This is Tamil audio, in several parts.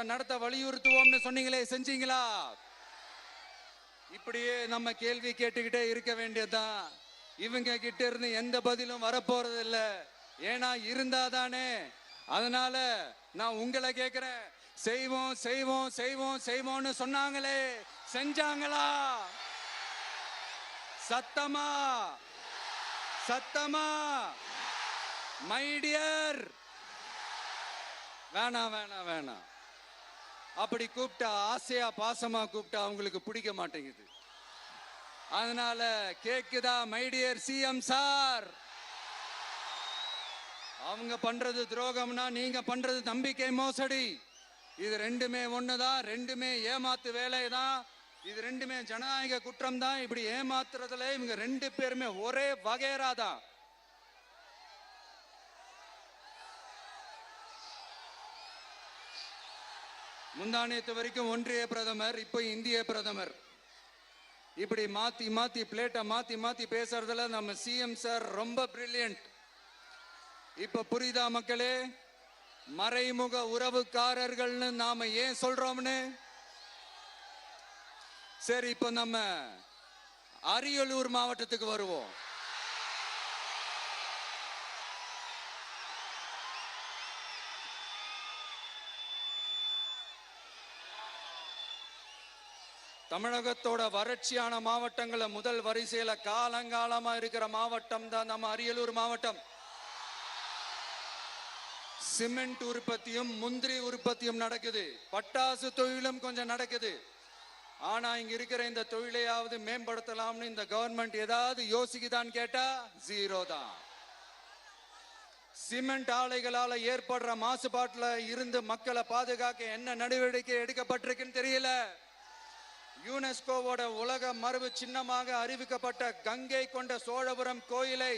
நடத்த வலியுறுத்துவோம்னு சொன்னீங்களே செஞ்சீங்களா? இப்படியே நம்ம கேள்வி கேட்டுக்கிட்டே இருக்க வேண்டியதுதான். இவங்க கிட்ட இருந்து எந்த பதிலும் வரப்போறது இல்ல ஏன்னா இருந்தா தானே. அதனால நான் உங்களை கேக்குறேன். செய்வோம் செய்வோம் செய்வோம் செய்வோம்னு சொன்னாங்களே. செஞ்சாங்களா? சத்தமா? சத்தமா? மைடியர் வேணாம் வேணாம் வேணாம். அப்படி கூப்பிட்டா ஆசையா பாசமா கூப்பிட்டா அவங்களுக்கு பிடிக்க மாட்டேங்குது. அதனால கேக்குதா மைடியர் சிஎம் சார் அவங்க பண்றது துரோகம்னா நீங்க பண்றது நம்பிக்கை மோசடி. இது ரெண்டுமே ஒண்ணுதான் ரெண்டுமே ஏமாத்து வேலை தான் இது ரெண்டுமே ஜனநாயக குற்றம் தான் இப்படி ஏமாத்துறதுல இவங்க ரெண்டு பேருமே ஒரே வகையரா தான் முந்தானியத்து வரைக்கும் ஒன்றிய பிரதமர் இப்போ இந்திய பிரதமர். இப்படி மாத்தி மாத்தி பிளேட்டை மாத்தி மாத்தி பேசுறதுல நம்ம சிஎம் சார் ரொம்ப பிரில்லியன்ட் இப்ப புரியுதா மக்களே? மறைமுக உறவுக்காரர்கள்னு நாம ஏன் சொல்றோம்னு? சரி இப்போ நம்ம அரியலூர் மாவட்டத்துக்கு வருவோம். தமிழகத்தோட வறட்சியான மாவட்டங்கள முதல் வரிசையில காலங்காலமா இருக்கிற மாவட்டம் தான் நம்ம அரியலூர் மாவட்டம். சிமெண்ட் உற்பத்தியும் முந்திரி உற்பத்தியும் நடக்குது. பட்டாசு தொழிலும் கொஞ்சம் நடக்குது. ஆனா இங்க இருக்கிற இந்த தொழிலையாவது மேம்படுத்தலாம்னு இந்த கவர்மெண்ட் ஏதாவது யோசிக்குதான்னு கேட்டா ஜீரோ தான். சிமெண்ட் ஆலைகளால ஏற்படுற மாசுபாட்டுல இருந்து மக்களை பாதுகாக்க என்ன நடவடிக்கை எடுக்கப்பட்டிருக்குன்னு தெரியல. யுனெஸ்கோவோட உலக மரபு சின்னமாக அறிவிக்கப்பட்ட கங்கை கொண்ட சோழபுரம் கோயிலை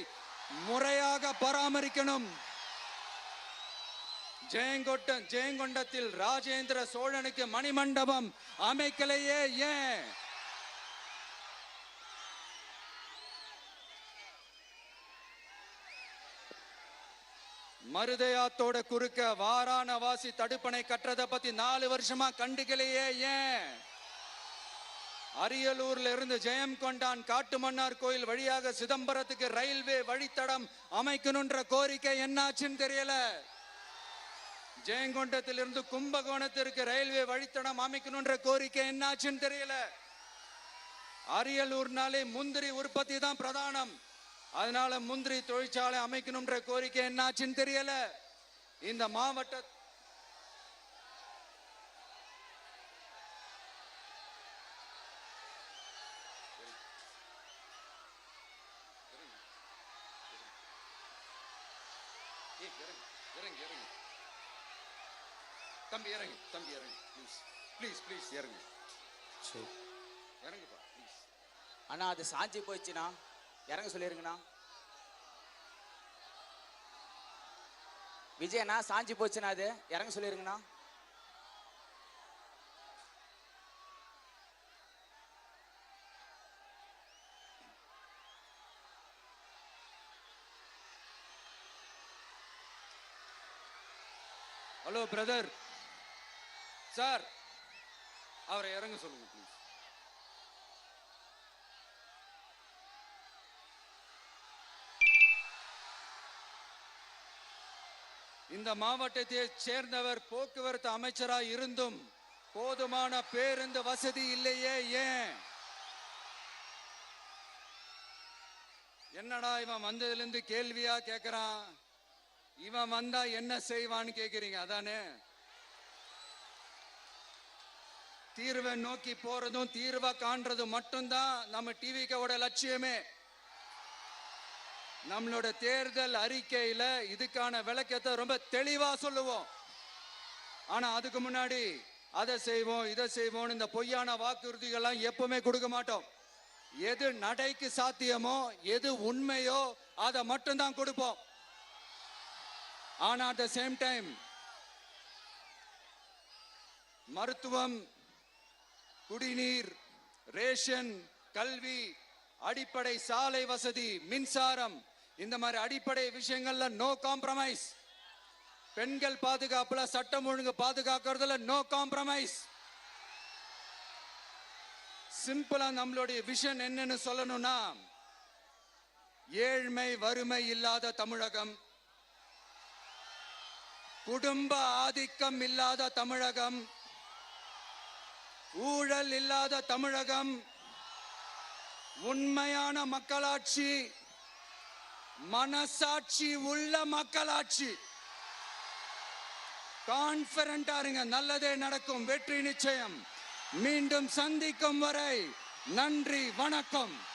முறையாக பராமரிக்கணும். ஜெயங்கொட்ட ஜெயங்கொண்டத்தில் ராஜேந்திர சோழனுக்கு மணிமண்டபம் அமைக்கலையே ஏன்? மருதையாத்தோட குறுக்க வாராணவாசி தடுப்பணை கட்டுறதை பத்தி நாலு வருஷமா கண்டுக்கலையே ஏன்? அரியலூர்ல இருந்து ஜெயம் கொண்டான் காட்டுமன்னார் கோயில் வழியாக சிதம்பரத்துக்கு ரயில்வே வழித்தடம் அமைக்கணும்ன்ற கோரிக்கை என்னாச்சுன்னு தெரியல. ஜெயங்கொண்டத்திலிருந்து கும்பகோணத்திற்கு ரயில்வே வழித்தடம் அமைக்கணும்ன்ற கோரிக்கை என்னாச்சுன்னு தெரியல. அரியலூர்னாலே முந்திரி உற்பத்தி தான் பிரதானம். அதனால முந்திரி தொழிற்சாலை அமைக்கணும்ன்ற கோரிக்கை என்னாச்சுன்னு தெரியல. இந்த மாவட்ட ஏய், இறங்கு இறங்கு இறங்கு. தம்பி இறங்கு தம்பி இறங்கு. ப்ளீஸ் ப்ளீஸ் ப்ளீஸ் இறங்கு. சரி. இறங்குப்பா ப்ளீஸ் அண்ணா அது சாஞ்சி போயிடுச்சுண்ணா. இறங்க சொல்லிருங்கண்ணா. விஜயண்ணா சாஞ்சி போச்சுண்ணா அது. இறங்க சொல்லிருங்கண்ணா. ஹலோ பிரதர் சார் அவரை இறங்க சொல்லுங்க ப்ளீஸ் இந்த மாவட்டத்தை சேர்ந்தவர் போக்குவரத்து அமைச்சராக இருந்தும் போதுமான பேருந்து வசதி இல்லையே ஏன்? என்னடா இவன் வந்ததுல இருந்து கேள்வியா கேக்குறான்? இவன் வந்தா என்ன செய்வான்னு கேக்குறீங்க அதானே? தீர்வை நோக்கி போறதும் தீர்வை காண்றதும் மட்டும்தான் நம்ம டிவிக்கோட லட்சியமே. நம்மளோட தேர்தல் அறிக்கையில இதுக்கான விளக்கத்தை ரொம்ப தெளிவா சொல்லுவோம். ஆனா அதுக்கு முன்னாடி அதை செய்வோம் இதை செய்வோம் இந்த பொய்யான வாக்குறுதிகள்லாம் எப்பவுமே கொடுக்க மாட்டோம். எது நடைக்கு சாத்தியமோ எது உண்மையோ அதை மட்டும்தான் கொடுப்போம். ஆனா அட் த சேம் டைம் மருத்துவம் குடிநீர் ரேஷன் கல்வி அடிப்படை சாலை வசதி மின்சாரம் இந்த மாதிரி அடிப்படை விஷயங்கள்ல நோ காம்ப்ரமைஸ் பெண்கள் பாதுகாப்புல சட்டம் ஒழுங்கு பாதுகாக்கிறதுல நோ காம்ப்ரமைஸ் சிம்பிளா நம்மளுடைய விஷன் என்னன்னு சொல்லணும்னா ஏழ்மை வறுமை இல்லாத தமிழகம் குடும்ப ஆதிக்கம் இல்லாத தமிழகம். ஊழல் இல்லாத தமிழகம். உண்மையான மக்களாட்சி. மனசாட்சி உள்ள மக்களாட்சி. கான்பிடண்டா இருங்க நல்லதே நடக்கும் வெற்றி நிச்சயம். மீண்டும் சந்திக்கும் வரை நன்றி வணக்கம்.